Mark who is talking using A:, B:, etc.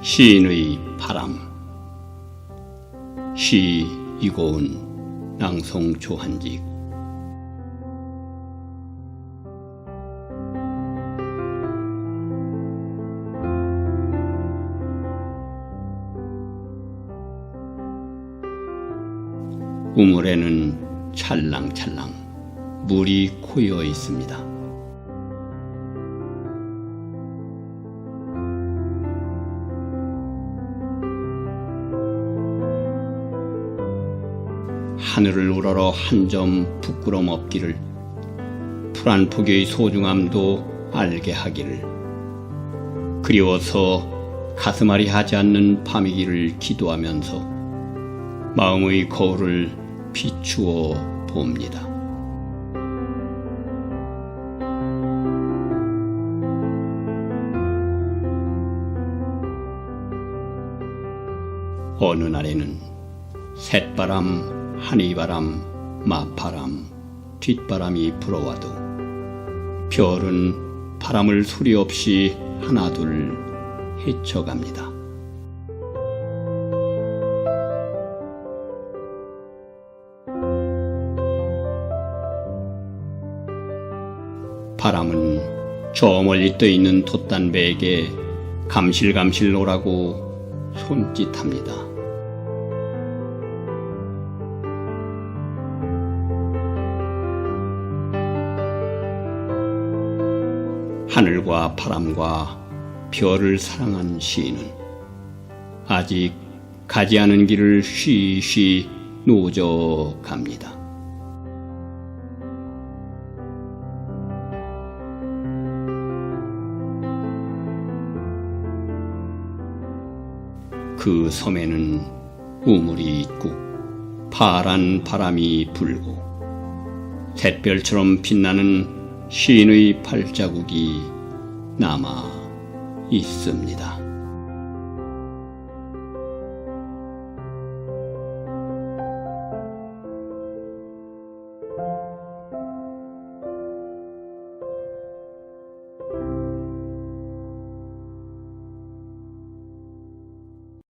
A: 시인의 바람 시 이고은 낭송 조한직 우물에는 찰랑찰랑 물이 고여 있습니다. 하늘을 우러러 한 점 부끄럼 없기를 풀 한 폭의 소중함도 알게 하기를 그리워서 가슴앓이 하지 않는 밤이기를 기도하면서 마음의 거울을 비추어 봅니다. 어느 날에는 쇳바람, 한이바람, 맞바람, 뒷바람이 불어와도 별은 바람을 소리 없이 하나둘 헤쳐갑니다. 바람은 저 멀리 떠 있는 돛단배에게 감실감실 오라고 손짓합니다. 하늘과 바람과 별을 사랑한 시인은 아직 가지 않은 길을 쉬쉬 노져 갑니다. 그 섬에는 우물이 있고 파란 바람이 불고 샛별처럼 빛나는 시인의 발자국이 남아 있습니다.